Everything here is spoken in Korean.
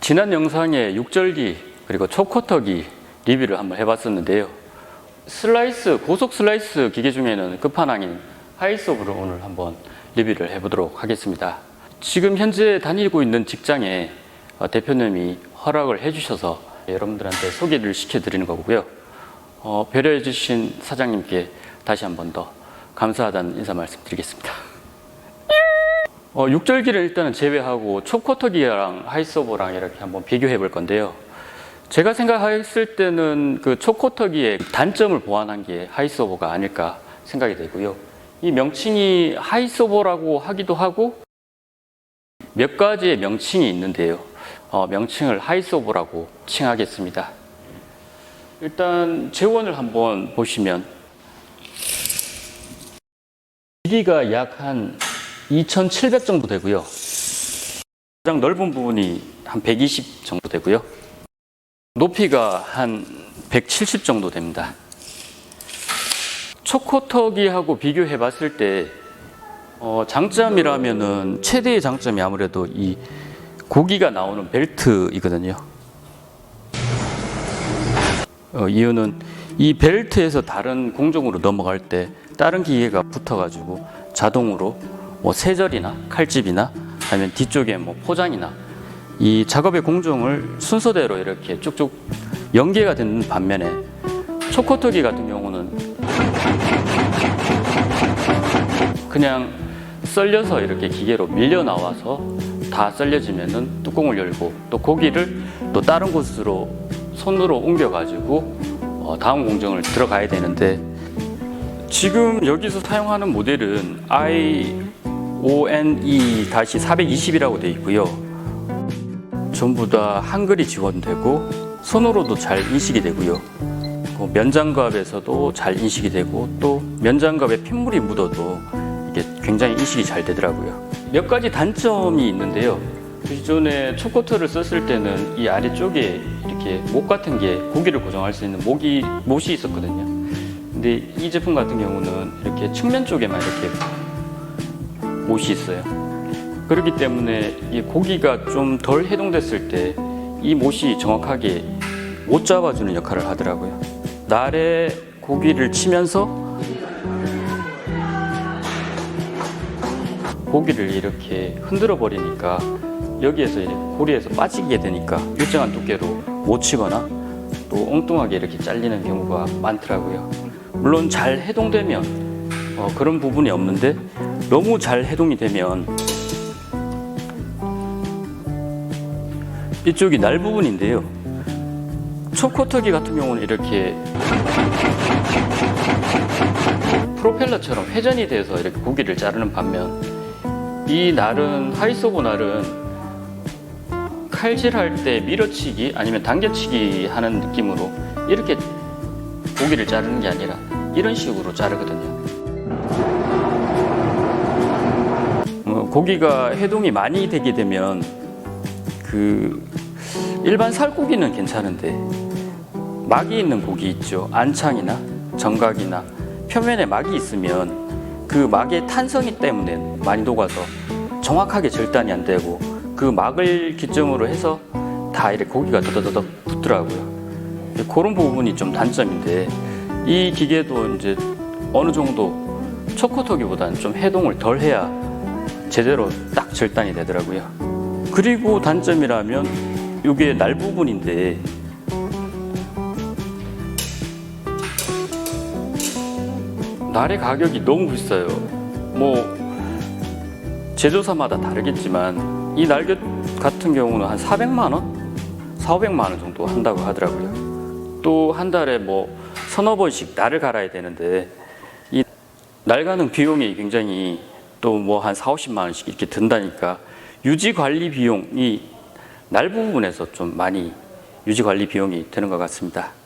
지난 영상에 육절기 그리고 초코터기 리뷰를 한번 해봤었는데요. 슬라이스 고속 슬라이스 기계 중에는 끝판왕인 하이소브를 오늘 한번 리뷰를 해보도록 하겠습니다. 지금 현재 다니고 있는 직장에 어, 대표님이 허락을 해주셔서 여러분들한테 소개를 시켜드리는 거고요. 어, 배려해주신 사장님께 다시 한 번 더 감사하다는 인사 말씀드리겠습니다. 어, 6절기를 일단은 제외하고 초코터기랑 하이소버랑 이렇게 한번 비교해 볼 건데요. 제가 생각했을 때는 그 초코터기의 단점을 보완한 게 하이소버가 아닐까 생각이 되고요. 이 명칭이 하이소버라고 하기도 하고 몇 가지의 명칭이 있는데요. 어, 명칭을 하이소버라고 칭하겠습니다. 일단 재원을 한번 보시면 길이가 약 한 2,700 정도 되고요. 가장 넓은 부분이 한 120 정도 되고요. 높이가 한 170 정도 됩니다. 초코터기하고 비교해 봤을 때 어, 장점이라면은 최대의 장점이 아무래도 이 고기가 나오는 벨트이거든요. 어, 이유는 이 벨트에서 다른 공정으로 넘어갈 때 다른 기계가 붙어가지고 자동으로 뭐 세절이나 칼집이나 아니면 뒤쪽에 뭐 포장이나 이 작업의 공정을 순서대로 이렇게 쭉쭉 연계가 되는 반면에 초코터기 같은 경우는 그냥 썰려서 이렇게 기계로 밀려 나와서 다 썰려지면은 뚜껑을 열고 또 고기를 또 다른 곳으로 손으로 옮겨가지고 어, 다음 공정을 들어가야 되는데 지금 여기서 사용하는 모델은 IONE-420이라고 되어 있고요. 전부 다 한글이 지원되고 손으로도 잘 인식이 되고요. 그 면장갑에서도 잘 인식이 되고 또 면장갑에 핏물이 묻어도 이게 굉장히 인식이 잘 되더라고요. 몇 가지 단점이 있는데요. 기존에 초코트를 썼을 때는 이 아래쪽에 이렇게 목 같은 게 고기를 고정할 수 있는 목이 못이 있었거든요. 근데 이 제품 같은 경우는 이렇게 측면 쪽에만 이렇게 못이 있어요. 그렇기 때문에 이 고기가 좀 덜 해동됐을 때 이 못이 정확하게 못 잡아주는 역할을 하더라고요. 날에 고기를 치면서 고기를 이렇게 흔들어 버리니까 여기에서 고리에서 빠지게 되니까 일정한 두께로 못 치거나 또 엉뚱하게 이렇게 잘리는 경우가 많더라고요. 물론 잘 해동되면 어, 그런 부분이 없는데 너무 잘 해동이 되면 이쪽이 날 부분인데요. 초코터기 같은 경우는 이렇게 프로펠러처럼 회전이 돼서 이렇게 고기를 자르는 반면 이 날은 하이소보 날은 칼질할 때 밀어치기 아니면 당겨치기 하는 느낌으로 이렇게 고기를 자르는 게 아니라 이런 식으로 자르거든요. 고기가 해동이 많이 되게 되면 그 일반 살고기는 괜찮은데 막이 있는 고기 있죠. 안창이나 정각이나 표면에 막이 있으면 그 막의 탄성이 때문에 많이 녹아서 정확하게 절단이 안 되고 그 막을 기점으로 해서 다 이렇게 고기가 더더더더 붙더라고요. 그런 부분이 좀 단점인데 이 기계도 이제 어느 정도 초코토기보다는 좀 해동을 덜 해야 제대로 딱 절단이 되더라고요. 그리고 단점이라면 이게 날 부분인데 날의 가격이 너무 비싸요. 뭐 제조사마다 다르겠지만 이 날개 같은 경우는 한 400만 원, 4, 500만 원 정도 한다고 하더라고요. 또 한 달에 뭐 서너 번씩 날을 갈아야 되는데 이 날 가는 비용이 굉장히 또 뭐 한 4, 50만 원씩 이렇게 든다니까 유지 관리 비용이 날 부분에서 좀 많이 유지 관리 비용이 드는 것 같습니다.